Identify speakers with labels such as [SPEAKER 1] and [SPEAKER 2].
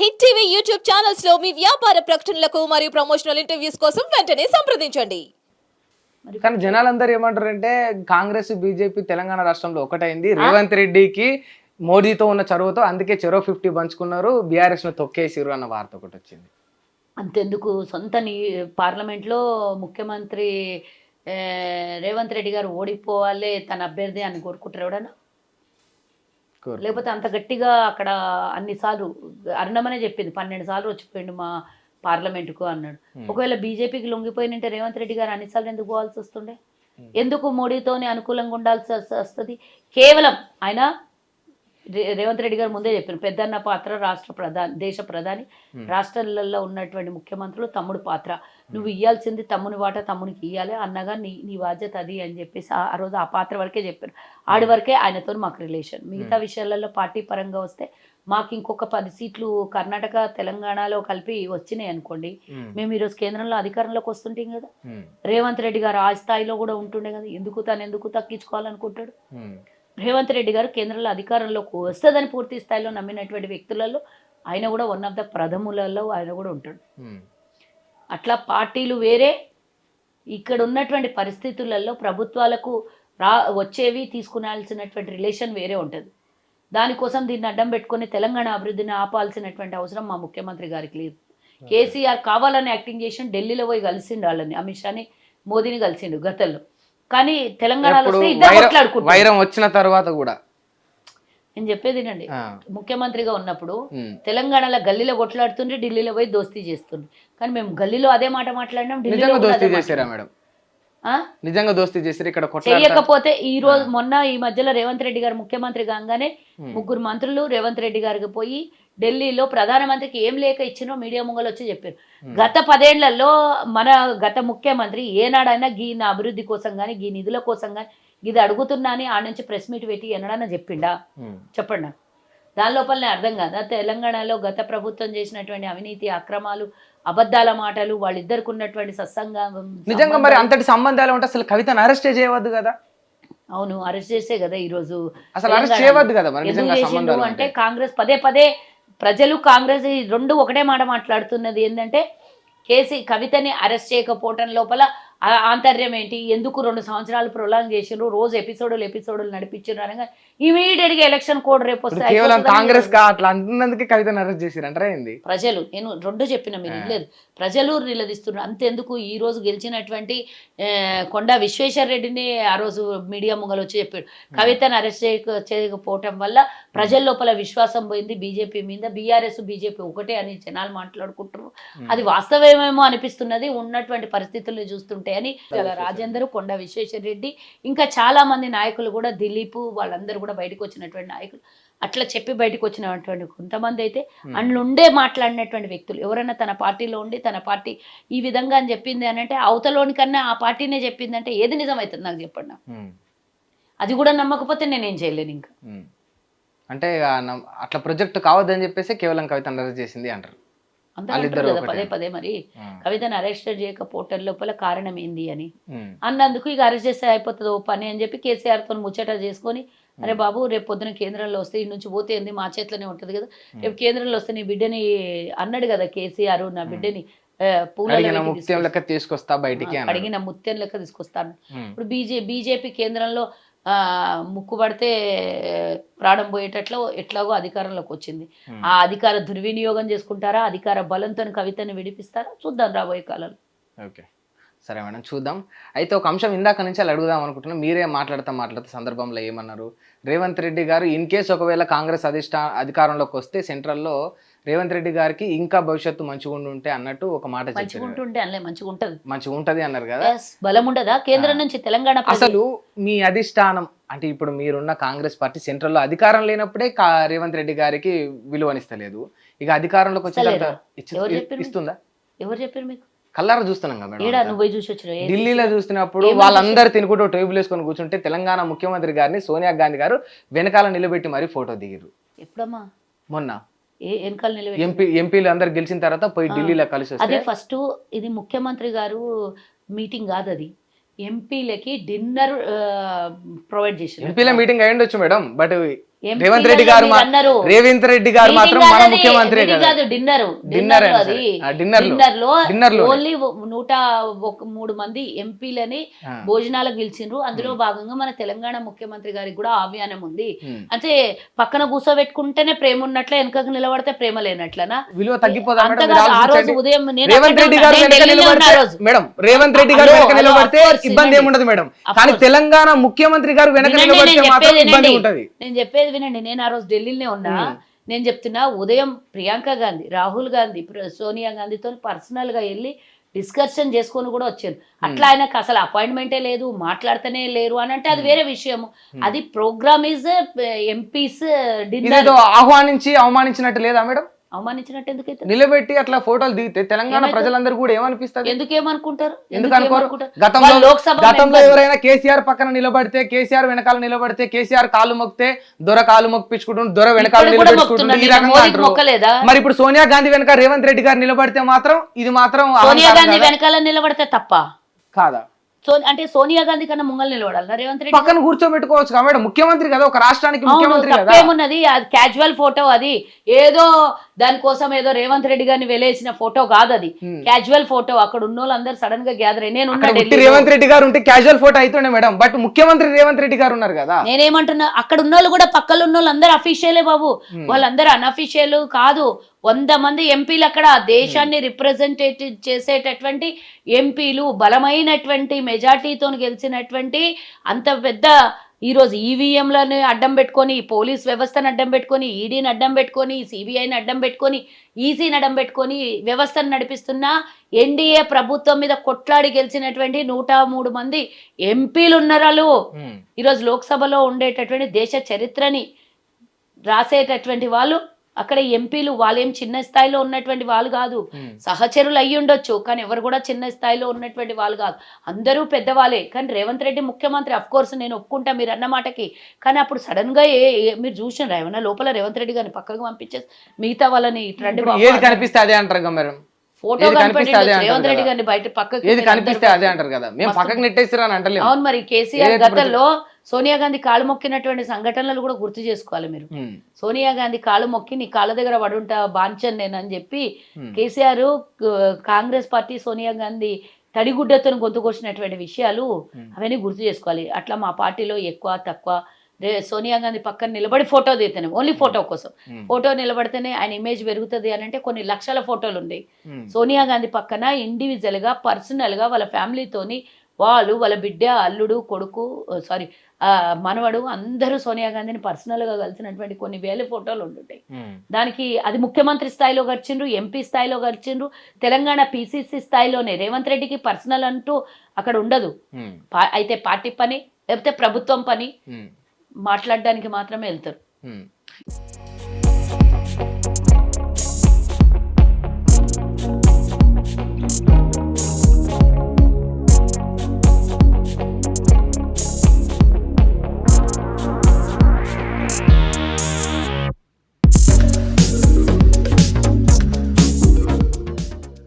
[SPEAKER 1] Hit TV YouTube ఛానల్స్లో మీ వ్యాపార ప్రకటనలకు మరియు ప్రమోషనల్ ఇంటర్వ్యూస్ కోసం వెంటనే సంప్రదించండి.
[SPEAKER 2] కానీ జనాలందరూ ఏమంటారంటే కాంగ్రెస్ బీజేపీ తెలంగాణ రాష్ట్రంలో ఒకటైంది. రేవంత్ రెడ్డికి మోడీతో ఉన్న చొరవతో అందుకే చెరో ఫిఫ్టీ పంచుకున్నారు. బీఆర్ఎస్ను తొక్కేసిరు అన్న వార్త ఒకటి వచ్చింది.
[SPEAKER 3] అంతెందుకు? సొంత నీ పార్లమెంట్లో ముఖ్యమంత్రి ఏ, రేవంత్ రెడ్డి గారు ఓడిపోవాలి తన అభ్యర్థి అని కోరుకుంటారు ఎవడన్నా. లేకపోతే అంత గట్టిగా అక్కడ అన్నిసార్లు అరుణమనే చెప్పింది పన్నెండు సార్లు వచ్చిపోయిండు మా పార్లమెంటుకు అన్నాడు. ఒకవేళ బీజేపీకి లొంగిపోయినంటే రేవంత్ రెడ్డి గారు అన్నిసార్లు ఎందుకు పోవాల్సి వస్తుండే? ఎందుకు మోడీతోనే అనుకూలంగా ఉండాల్సి వస్- వస్తుంది? కేవలం ఆయన రేవంత్ రెడ్డి గారు ముందే చెప్పారు పెద్దన్న పాత్ర రాష్ట్ర ప్రధాని దేశ ప్రధాని. రాష్ట్రాలలో ఉన్నటువంటి ముఖ్యమంత్రులు తమ్ముడు పాత్ర. నువ్వు ఇయ్యాల్సింది తమ్ముని వాట తమ్మునికి ఇయ్యాలి అన్నగా నీ నీ బాధ్యత అది అని చెప్పేసి ఆ రోజు ఆ పాత్ర వరకే చెప్పారు. ఆడి వరకే ఆయనతో మాకు రిలేషన్. మిగతా విషయాలలో పార్టీ పరంగా వస్తే మాకు ఇంకొక పది సీట్లు కర్ణాటక తెలంగాణలో కలిపి వచ్చినాయి అనుకోండి. మేము ఈరోజు కేంద్రంలో అధికారంలోకి వస్తుంటాం కదా. రేవంత్ రెడ్డి గారు ఆ స్థాయిలో కూడా ఉంటుండే కదా. ఎందుకు తను ఎందుకు తగ్గించుకోవాలనుకుంటాడు? రేవంత్ రెడ్డి గారు కేంద్రంలో అధికారంలోకి వస్తుందని పూర్తి స్థాయిలో నమ్మినటువంటి వ్యక్తులలో ఆయన కూడా వన్ ఆఫ్ ద ప్రథములలో ఆయన కూడా ఉంటాడు.
[SPEAKER 2] ఉమ్,
[SPEAKER 3] అట్లా పార్టీలు వేరే ఇక్కడ ఉన్నటువంటి పరిస్థితులలో ప్రభుత్వాలకు రా వచ్చేవి తీసుకునాల్సినటువంటి రిలేషన్ వేరే ఉంటుంది. దానికోసం దీన్ని అడ్డం పెట్టుకొని తెలంగాణ అభివృద్ధిని ఆపాల్సినటువంటి అవసరం మా ముఖ్యమంత్రి గారికి లేదు. కేసీఆర్ కావాలని యాక్టింగ్ చేసి ఢిల్లీలో పోయి కలిసిండు వాళ్ళని అమిత్ షాని మోదీని కలిసిండు గతంలో. కానీ తెలంగాణలో
[SPEAKER 2] ఎప్పుడు
[SPEAKER 3] వస్తే ఇద్దరు
[SPEAKER 2] వైరం-
[SPEAKER 3] కొట్లాడుకుంటారు
[SPEAKER 2] వైరం వచ్చిన తర్వాత కూడా
[SPEAKER 3] నేను చెప్పేది
[SPEAKER 2] ఆ,
[SPEAKER 3] ముఖ్యమంత్రిగా ఉన్నప్పుడు. తెలంగాణలో గల్లీలో కొట్లాడుతుండే ఢిల్లీలో పోయి దోస్తీ చేస్తుండే కానీ మేము గల్లీలో అదే మాట మాట్లాడినాం ఢిల్లీలో
[SPEAKER 2] నిజంగా
[SPEAKER 3] కూడా
[SPEAKER 2] దోస్తీ
[SPEAKER 3] అదే
[SPEAKER 2] చేశారా
[SPEAKER 3] మాట్లాడినాం.
[SPEAKER 2] మేడం
[SPEAKER 3] ఆ?
[SPEAKER 2] నిజంగా దోస్తీ చేశారు ఇక్కడ కొట్లాడతా
[SPEAKER 3] చెయ్యకపోతే ఈ రోజు మొన్న ఈ మధ్యలో రేవంత్ రెడ్డి గారు ముఖ్యమంత్రి కాగానే. ముగ్గురు మంత్రులు రేవంత్ రెడ్డి గారికి పోయి ఢిల్లీలో ప్రధానమంత్రికి ఏం లేక ఇచ్చినో మీడియా ముంగలు వచ్చి చెప్పారు. గత పదేళ్ళలో మన గత ముఖ్యమంత్రి ఏనాడైనా గీ అభివృద్ధి కోసం కానీ గీ నిధుల కోసం కానీ ఇది అడుగుతున్నా అని ఆ నుంచి ప్రెస్ మీట్ పెట్టి ఎన్నడన్నా చెప్పిండా? చెప్పండి? నాకు. దాని లోపలనే అర్థం కాదా? తెలంగాణలో గత ప్రభుత్వం చేసినటువంటి అవినీతి అక్రమాలు అబద్ధాల మాటలు వాళ్ళిద్దరికి ఉన్నటువంటి సత్సంగం
[SPEAKER 2] నిజంగా మరి అంతటి సంబంధాలు ఉంటే అసలు కవితను అరెస్ట్ చేయవద్దు కదా?
[SPEAKER 3] అవును అరెస్ట్ చేసే కదా ఈరోజు
[SPEAKER 2] అసలు అరెస్ట్ చేయవద్దు కదా మరి
[SPEAKER 3] అంటే. కాంగ్రెస్ పదే పదే ప్రజలు కాంగ్రెస్ ఈ రెండు ఒకటే మాట మాట్లాడుతున్నది ఏంటంటే కేసీ కవితని అరెస్ట్ చేయకపోవటం లోపల ఆంతర్యం ఏంటి? ఎందుకు రెండు సంవత్సరాలు ప్రొలాంగ్ చేసిండ్రు? రోజు ఎపిసోడులు ఎపిసోడులు నడిపించారు అనగా ఇమీడియట్గా ఎలక్షన్ కోడ్ రేపు
[SPEAKER 2] ఇప్పుడు
[SPEAKER 3] వస్తే
[SPEAKER 2] కేవలం
[SPEAKER 3] అయిపోతుందని
[SPEAKER 2] కాంగ్రెస్ కా అట్లా అంటున్నందుకే కవితను అరెస్ట్ చేసిరు అంటారా ఏంది?
[SPEAKER 3] ప్రజలు నేను రెండు చెప్పిన మీరు లేదు ప్రజలు నిలదీస్తున్నారు. అంతెందుకు ఈ రోజు గెలిచినటువంటి కొండా విశ్వేశ్వర రెడ్డిని ఆ రోజు మీడియా ముంగలు వచ్చి చెప్పాడు కవితను అరెస్ట్ చేయక చేయకపోవటం వల్ల ప్రజల లోపల విశ్వాసం పోయింది బీజేపీ మీద. బీఆర్ఎస్ బీజేపీ ఒకటే అని జనాలు మాట్లాడుకుంటున్నారు. అది వాస్తవమేమో అనిపిస్తున్నది. ఉన్నటువంటి పరిస్థితుల్ని చూస్తుంటే ఇలా రాజేందర్ కొండా విశ్వేశ్వర రెడ్డి ఇంకా చాలా మంది నాయకులు కూడా దిలీప్ వాళ్ళందరూ కూడా బయటకు వచ్చినటువంటి నాయకులు. అట్లా చెప్పి బయటకు వచ్చినటువంటి కొంతమంది అయితే అందులో ఉండే మాట్లాడినటువంటి వ్యక్తులు. ఎవరైనా తన పార్టీలో ఉండి తన పార్టీ ఈ విధంగా అని చెప్పింది అని అంటే అవతలోని కన్నా ఆ పార్టీనే చెప్పింది అంటే ఏది నిజమవుతుంది నాకు చెప్పండి అది కూడా నమ్మకపోతే నేనేం చేయలేను ఇంకా.
[SPEAKER 2] అంటే అట్లా ప్రొజెక్ట్ కావద్దని చెప్పేసి కేవలం అరెస్ట్ చేసింది అంటారు.
[SPEAKER 3] అందరూ కదా. పదే పదే మరి. కవితను అరెస్ట్ చేయకపోవటం లోపల కారణం ఏంది అని. అన్నందుకు ఇక అరెస్ట్ చేస్తే అయిపోతుంది ఓ పని అని చెప్పి కేసీఆర్తో ముచ్చట చేసుకొని అరే బాబు రేపు పొద్దున కేంద్రంలో వస్తే ఈ నుంచి పోతే ఏంది? మా చేతిలోనే ఉంటుంది కదా. రేపు కేంద్రంలో వస్తే నీ బిడ్డని అన్నాడు కదా కేసీఆర్ నా బిడ్డని
[SPEAKER 2] ముత్యం
[SPEAKER 3] తీసుకొస్తా.
[SPEAKER 2] బయటికి.
[SPEAKER 3] అడిగిన ముత్యం లెక్క తీసుకొస్తాను ఇప్పుడు బీజే బీజేపీ కేంద్రంలో ఆ, ముక్కు పడితే ప్రాణం పోయేటట్లు ఎట్లాగో అధికారంలోకి వచ్చింది. ఆ అధికార దుర్వినియోగం చేసుకుంటారా? అధికార బలంతో కవితని విడిపిస్తారా? చూద్దాం రాబోయే కాలంలో.
[SPEAKER 2] ఓకే. సరే మేడం చూద్దాం. అయితే ఒక అంశం ఇందాక నుంచి అలా అడుగుదాం అనుకుంటున్నాం. మీరే మాట్లాడతా మాట్లాడుతా సందర్భంలో ఏమన్నారు? రేవంత్ రెడ్డి గారు ఇన్ కేస్ ఒకవేళ కాంగ్రెస్ అధిష్టా అధికారంలోకి వస్తే సెంట్రల్లో రేవంత్ రెడ్డి గారికి ఇంకా భవిష్యత్తు మంచిగా ఉంటే అన్నట్టు ఒక మాట
[SPEAKER 3] మంచిగా
[SPEAKER 2] చెప్పారు
[SPEAKER 3] ఉంటుంటే అనలే మంచిగా ఉంటది.
[SPEAKER 2] మంచిగా ఉంటది అన్నారు కదా?
[SPEAKER 3] బలం ఉండదా? కేంద్రం నుంచి తెలంగాణ
[SPEAKER 2] అసలు మీ అధిష్టానం అంటే ఇప్పుడు మీరున్న కాంగ్రెస్ పార్టీ సెంట్రల్లో అధికారం లేనప్పుడే రేవంత్ రెడ్డి గారికి విలువనిస్తలేదు. ఇక అధికారంలోకి వచ్చిన? ఇస్తుందా?
[SPEAKER 3] ఎవరు చెప్పారు మీకు?
[SPEAKER 2] కల్లారా చూస్తున్నాం కదా ఢిల్లీలో చూసినప్పుడు వాళ్ళందరూ తినుకుంటూ టేబుల్ వేసుకొని కూర్చుంటే తెలంగాణ ముఖ్యమంత్రి గారిని సోనియా గాంధీ గారు వెనకాల నిలబెట్టి మరీ ఫోటో దిగిరు
[SPEAKER 3] ఎప్పుడమ్మా?
[SPEAKER 2] మొన్న.
[SPEAKER 3] వెనకాల నిలబెట్టి
[SPEAKER 2] ఎంపీ ఎంపీలు అందరు గెలిచిన తర్వాత పోయి ఢిల్లీలో కలిసి
[SPEAKER 3] అదే ఫస్ట్ ఇది ముఖ్యమంత్రి గారు మీటింగ్ కాదు అది. ఎంపీలకి డిన్నర్ ప్రొవైడ్ చేసిన
[SPEAKER 2] ఎంపీల మీటింగ్ అయ్యుండొచ్చు మేడం బట్ రేవంత్ రెడ్డి గారు. రేవంత్ రెడ్డి గారు మాత్రం మన ముఖ్యమంత్రి కదా
[SPEAKER 3] డిన్నర్
[SPEAKER 2] డిన్నర్
[SPEAKER 3] అది
[SPEAKER 2] డిన్నర్లో. డిన్నర్.
[SPEAKER 3] ఓన్లీ నూట ఒక మూడు మంది ఎంపీలని. భోజనాలకు పిలిచిండ్రు అందులో భాగంగా మన తెలంగాణ ముఖ్యమంత్రి గారికి కూడా ఆహ్వానం ఉంది. అంటే పక్కన కూర్చోబెట్టుకుంటేనే ప్రేమ ఉన్నట్లే వెనకకు నిలబడితే ప్రేమ లేనట్లనా
[SPEAKER 2] విలువ
[SPEAKER 3] కాదు, ఆ రోజు. ఉదయం
[SPEAKER 2] రేవంత్ రెడ్డి గారు వెనక. మేడం రేవంత్ రెడ్డి గారు వెనక నిలబడితే ఇబ్బంది. ఏముండదు మేడం కానీ. తెలంగాణ ముఖ్యమంత్రి గారు వెనక నిలబడితే మాత్రం ఇబ్బంది. ఉంటది
[SPEAKER 3] నేను చెప్పేది వినండి నేను ఆ రోజు ఢిల్లీలోనే ఉన్నా. నేను చెప్తున్నా ఉదయం ప్రియాంక గాంధీ రాహుల్ గాంధీ సోనియా గాంధీతో పర్సనల్గా వెళ్ళి డిస్కషన్ చేసుకొని కూడా వచ్చారు. అట్లా ఆయనకు అసలు అపాయింట్మెంటే లేదు మాట్లాడుతూనే లేరు అని అంటే అది వేరే విషయం అది ప్రోగ్రామ్ ఈజ్ ఎంపీస్
[SPEAKER 2] ఆహ్వానించి అవమానించినట్టు లేదా మేడం?
[SPEAKER 3] అవమానించినట్టు ఎందుకైతే
[SPEAKER 2] నిలబెట్టి అట్లా ఫోటోలు దిగితే తెలంగాణ? ప్రజలందరూ కూడా ఏమనిపిస్తుంది
[SPEAKER 3] ఎందుకు ఏమనుకుంటారు
[SPEAKER 2] ఎందుకు అనుకోరు? గతంలో
[SPEAKER 3] లోక్సభ.
[SPEAKER 2] ఎవరైనా కేసీఆర్ పక్కన నిలబడితే కేసీఆర్ వెనకాల నిలబడితే కేసీఆర్ కాలు మొక్కితే దొర కాలు మొక్కిపించుకుంటుండు దొర వెనకాల? మరి ఇప్పుడు సోనియా గాంధీ వెనక రేవంత్ రెడ్డి గారు నిలబడితే మాత్రం ఇది మాత్రం
[SPEAKER 3] సోనియా గాంధీ? వెనకాల నిలబడితే తప్ప
[SPEAKER 2] కాదా
[SPEAKER 3] సో అంటే సోనియా గాంధీ కన్నా ముంగల్ నిలబడాలి రేవంత్ రెడ్డి
[SPEAKER 2] పక్కన కూర్చోబెట్టుకోవచ్చు మేడం? ముఖ్యమంత్రి కదా ఒక రాష్ట్రానికి ముఖ్యమంత్రి కదా?
[SPEAKER 3] తప్పేమున్నది? అది క్యాజువల్ ఫోటో అది. ఏదో దానికోసం ఏదో రేవంత్ రెడ్డి గారిని వెలేసిన ఫోటో కాదు అది క్యాజువల్ ఫోటో అక్కడ ఉన్న వాళ్ళందరూ సడన్గా గ్యాదర్ అయ్యి. నేను.
[SPEAKER 2] రేవంత్ రెడ్డి గారు ఉంటే క్యాజువల్ ఫోటో అవుతుండే మేడం. బట్ ముఖ్యమంత్రి రేవంత్ రెడ్డి గారు ఉన్నారు కదా?
[SPEAKER 3] నేనేమంటున్నా అక్కడ ఉన్న వాళ్ళు కూడా పక్కన ఉన్న వాళ్ళు అందరూ అఫీషియలే బాబు వాళ్ళందరూ అనఫీషియల్ కాదు. వంద మంది ఎంపీలు అక్కడ దేశాన్ని రిప్రజెంటేట్ చేసేటటువంటి ఎంపీలు బలమైనటువంటి మెజార్టీతో గెలిచినటువంటి అంత పెద్ద ఈరోజు ఈవీఎంలను అడ్డం పెట్టుకొని పోలీస్ వ్యవస్థను అడ్డం పెట్టుకొని ఈడీని అడ్డం పెట్టుకొని సిబిఐని అడ్డం పెట్టుకొని ఈసీని అడ్డం పెట్టుకొని వ్యవస్థను నడిపిస్తున్న ఎన్డీఏ ప్రభుత్వం మీద కొట్లాడి గెలిచినటువంటి నూట మూడు మంది ఎంపీలు ఉన్నారు
[SPEAKER 2] ఉమ్.
[SPEAKER 3] ఈరోజు లోక్సభలో ఉండేటటువంటి దేశ చరిత్రని రాసేటటువంటి వాళ్ళు. అక్కడ ఎంపీలు వాళ్ళేం చిన్న స్థాయిలో ఉన్నటువంటి వాళ్ళు కాదు. సహచరులు అయ్యి ఉండొచ్చు కానీ ఎవరు కూడా చిన్న స్థాయిలో ఉన్నటువంటి వాళ్ళు కాదు. అందరూ పెద్దవాళ్ళే కానీ రేవంత్ రెడ్డి ముఖ్యమంత్రి అఫ్ కోర్స్ నేను ఒప్పుకుంటా మీరు అన్న మాటకి. కానీ అప్పుడు సడన్గా ఏ మీరు చూసిన ఏమన్నా లోపల రేవంత్ రెడ్డి గారిని పక్కకు పంపించేసి మిగతా వాళ్ళని ఇటు రండి
[SPEAKER 2] ఇప్పుడు
[SPEAKER 3] బాబు
[SPEAKER 2] ఏది కనిపిస్తే అదే అంటారు మేడం?
[SPEAKER 3] ఫోటో. రేవంత్ రెడ్డి. గారిని బయట పక్కకి
[SPEAKER 2] ఏది
[SPEAKER 3] మీరు
[SPEAKER 2] కనిపిస్తే
[SPEAKER 3] అందరూ.
[SPEAKER 2] అదే అంటారు కదా? మేము
[SPEAKER 3] మస్తు-
[SPEAKER 2] పక్కకు నెట్టేసిరా అని అంటలేము.
[SPEAKER 3] అవును మరి కేసీఆర్ గతంలో సోనియా గాంధీ కాళ్ళు మొక్కినటువంటి సంఘటనలు కూడా గుర్తు చేసుకోవాలి మీరు. సోనియా గాంధీ కాళ్ళు మొక్కి నీ కాళ్ళ దగ్గర పడుంటా బాంచన్ నేనని చెప్పి. కేసీఆర్ కాంగ్రెస్ పార్టీ సోనియా గాంధీ తడిగుడ్డతో గొంతుకొచ్చినటువంటి విషయాలు. అవన్నీ గుర్తు చేసుకోవాలి అట్లా మా పార్టీలో ఎక్కువ తక్కువ సోనియా గాంధీ పక్కన నిలబడి ఫోటో తీతేనే ఓన్లీ ఫోటో కోసం. ఫోటో నిలబడితేనే ఆయన ఇమేజ్ పెరుగుతుంది అని అంటే కొన్ని లక్షల ఫోటోలు ఉన్నాయి. సోనియా గాంధీ పక్కన ఇండివిజువల్గా పర్సనల్గా వాళ్ళ ఫ్యామిలీతోని వాళ్ళు వాళ్ళ బిడ్డ అల్లుడు కొడుకు సారీ మనవడు అందరూ సోనియా గాంధీని పర్సనల్గా కలిసినటువంటి కొన్ని వేల ఫోటోలు ఉంటుంటాయి. దానికి అది ముఖ్యమంత్రి స్థాయిలో గడిచిండ్రు ఎంపీ స్థాయిలో గడిచిండ్రు తెలంగాణ పిసిసి స్థాయిలోనే రేవంత్ రెడ్డికి పర్సనల్ అంటూ అక్కడ ఉండదు అయితే పార్టీ పని లేకపోతే ప్రభుత్వం పని. మాట్లాడడానికి మాత్రమే వెళ్తారు.